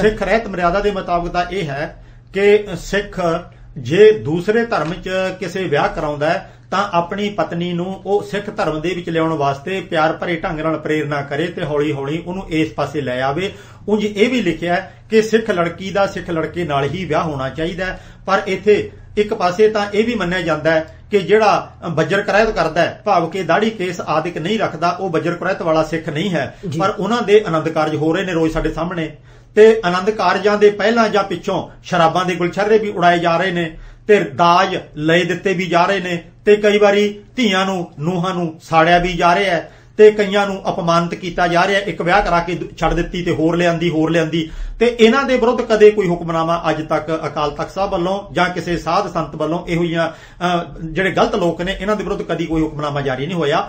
ਸਿੱਖ ਰਹਿਤ ਮਰਿਆਦਾ ਦੇ ਮੁਤਾਬਕ ਤਾਂ ਇਹ ਹੈ ਕਿ ਸਿੱਖ ਜੇ ਦੂਸਰੇ ਧਰਮ 'ਚ ਕਿਸੇ ਵਿਆਹ ਕਰਾਉਂਦਾ ਹੈ, ਤਾਂ ਆਪਣੀ ਪਤਨੀ ਨੂੰ ਉਹ ਸਿੱਖ ਧਰਮ ਦੇ ਵਿੱਚ ਲਿਆਉਣ ਵਾਸਤੇ ਪਿਆਰ ਭਰੇ ਢੰਗ ਨਾਲ ਪ੍ਰੇਰਣਾ ਕਰੇ ਤੇ ਹੌਲੀ-ਹੌਲੀ ਉਹਨੂੰ ਇਸ ਪਾਸੇ ਲੈ ਆਵੇ। ਉਂਝ ਇਹ ਵੀ ਲਿਖਿਆ ਕਿ ਸਿੱਖ ਲੜਕੀ ਦਾ ਸਿੱਖ ਲੜਕੇ ਨਾਲ ਹੀ ਵਿਆਹ ਹੋਣਾ ਚਾਹੀਦਾ ਹੈ। ਪਰ ਇੱਥੇ ਇੱਕ ਪਾਸੇ ਤਾਂ ਇਹ ਵੀ ਮੰਨਿਆ ਜਾਂਦਾ ਹੈ ਕਿ ਜਿਹੜਾ ਬੱਜਰ ਕਰਾਇਤ ਕਰਦਾ ਹੈ ਭਾਵ ਕਿ ਦਾੜੀ ਕੇਸ ਆਦਿਕ ਨਹੀਂ ਰੱਖਦਾ ਉਹ ਬੱਜਰ ਕਰਾਇਤ ਵਾਲਾ ਸਿੱਖ ਨਹੀਂ ਹੈ। ਪਰ ਉਹਨਾਂ ਦੇ ਆਨੰਦ ਕਾਰਜ ਹੋ ਰਹੇ ਨੇ ਰੋਜ਼ ਸਾਡੇ ਸਾਹਮਣੇ। ਤੇ ਆਨੰਦ ਕਾਰਜਾਂ ਦੇ ਪਹਿਲਾਂ ਜਾਂ ਪਿੱਛੋਂ ਸ਼ਰਾਬਾਂ ਦੇ ਗੁਲਛਰਰੇ ਵੀ ਉਡਾਏ ਜਾ ਰਹੇ ਨੇ ਤੇ ਦਾਜ ਲਏ ਦਿੱਤੇ ਵੀ ਜਾ ਰਹੇ ਨੇ ਤੇ ਕਈ ਵਾਰੀ ਧੀਆਂ ਨੂੰ ਨੂਹਾਂ ਨੂੰ ਸਾੜਿਆ ਵੀ ਜਾ ਰਿਹਾ ਹੈ। ਤੇ ਕਈਆਂ ਨੂੰ ਅਪਮਾਨਿਤ ਕੀਤਾ ਜਾ ਰਿਹਾ। ਇੱਕ ਵਿਆਹ ਕਰਾ ਕੇ ਛੱਡ ਦਿੱਤੀ ਤੇ ਹੋਰ ਲਿਆਂਦੀ ਹੋਰ ਲਿਆਂਦੀ। ਤੇ ਇਹਨਾਂ ਦੇ ਵਿਰੁੱਧ ਕਦੇ ਕੋਈ ਹੁਕਮਨਾਮਾ ਅੱਜ ਤੱਕ ਅਕਾਲ ਤਖਤ ਸਾਹਿਬ ਵੱਲੋਂ ਜਾਂ ਕਿਸੇ ਸਾਧ ਸੰਤ ਵੱਲੋਂ ਇਹੋ ਜਿਹੀਆਂ ਅਹ, ਜਿਹੜੇ ਗਲਤ ਲੋਕ ਨੇ ਇਹਨਾਂ ਦੇ ਵਿਰੁੱਧ ਕਦੀ ਕੋਈ ਹੁਕਮਨਾਮਾ ਜਾਰੀ ਨਹੀਂ ਹੋਇਆ।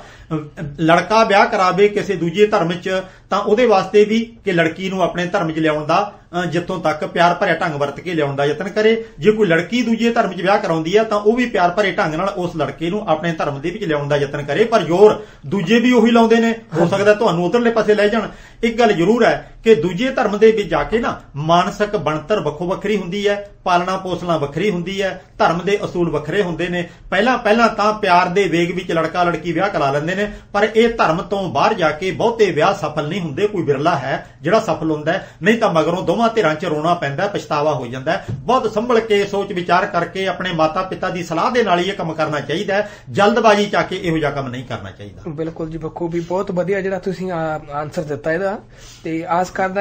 ਲੜਕਾ ਵਿਆਹ ਕਰਾਵੇ ਕਿਸੇ ਦੂਜੇ ਧਰਮ 'ਚ ਤਾਂ ਉਹਦੇ ਵਾਸਤੇ ਵੀ ਕਿ ਲੜਕੀ ਨੂੰ ਆਪਣੇ ਧਰਮ 'ਚ ਲਿਆਉਣ ਦਾ ਜਿੱਥੋਂ ਤੱਕ ਪਿਆਰ ਭਰਿਆ ਢੰਗ ਵਰਤ ਕੇ ਲਿਆਉਣ ਦਾ ਯਤਨ ਕਰੇ। ਜੇ ਕੋਈ ਲੜਕੀ ਦੂਜੇ ਧਰਮ 'ਚ ਵਿਆਹ ਕਰਾਉਂਦੀ ਹੈ ਤਾਂ ਉਹ ਵੀ ਪਿਆਰ ਭਰੇ ਢੰਗ ਨਾਲ ਉਸ ਲੜਕੇ ਨੂੰ ਆਪਣੇ ਧਰਮ ਦੇ ਵਿੱਚ ਲਿਆਉਣ ਦਾ ਯਤਨ ਕਰੇ। ਪਰ ਜ਼ੋਰ ਦੂਜੇ ਵੀ ਉਹੀ ਲਾਉਂਦੇ ਨੇ। ਹੋ ਸਕਦਾ ਤੁਹਾਨੂੰ ਉਧਰਲੇ ਪਾਸੇ ਲੈ ਜਾਣ। ਇੱਕ ਗੱਲ ਜ਼ਰੂਰ ਹੈ ਕਿ ਦੂਜੇ ਧਰਮ ਦੇ ਵਿੱਚ ਜਾ ਕੇ ਨਾ ਮਾਨਸਿਕ ਬਣਤਰ ਵੱਖੋ ਵੱਖਰੀ ਹੁੰਦੀ ਹੈ। ਪਾਲਣਾ ਪੋਸਣਾ ਵੱਖਰੀ ਹੁੰਦੀ ਹੈ, ਧਰਮ ਦੇ ਅਸੂਲ ਵੱਖਰੇ ਹੁੰਦੇ ਨੇ। ਪਹਿਲਾਂ ਪਹਿਲਾਂ ਤਾਂ ਪਿਆਰ ਦੇ ਵੇਗ ਵਿੱਚ ਲੜਕਾ ਲੜਕੀ ਵਿਆਹ ਕਰਾ ਲੈਂਦੇ ਨੇ, ਪਰ ਇਹ ਧਰਮ ਤੋਂ ਬਾਹਰ ਜਾ ਕੇ ਬਹੁਤੇ ਵਿਆਹ ਸਫਲ ਨਹੀਂ ਹੁੰਦੇ, ਕੋਈ ਵਿਰਲਾ ਹੈ ਜਿਹੜਾ ਸਫਲ ਹੁੰਦਾ ਨਹੀਂ ਤਾਂ ਮਗਰੋਂ ਦੋਵਾਂ ਧਿਰਾਂ 'ਚ ਰੋਣਾ ਪੈਂਦਾ ਪਛਤਾਵਾ ਹੋ ਜਾਂਦਾ ਬਹੁਤ ਸੰਭਲ ਕੇ ਸੋਚ ਵਿਚਾਰ ਕਰਕੇ ਆਪਣੇ ਮਾਤਾ ਪਿਤਾ ਦੀ ਸਲਾਹ ਦੇ ਨਾਲ ਹੀ ਇਹ ਕੰਮ ਕਰਨਾ ਚਾਹੀਦਾ ਜਲਦਬਾਜ਼ੀ 'ਚ ਆ ਕੇ ਇਹੋ ਜਿਹਾ ਕੰਮ ਨਹੀਂ ਕਰਨਾ ਚਾਹੀਦਾ। ਬਿਲਕੁਲ ਜੀ, ਬਖੂਬੀ ਬਹੁਤ ਵਧੀਆ ਜਿਹੜਾ ਤੁਸੀਂ ਆਨਸਰ ਦਿੱਤਾ ਇਹਦਾ। ਤੇ ਆਸ ਕਰਦਾ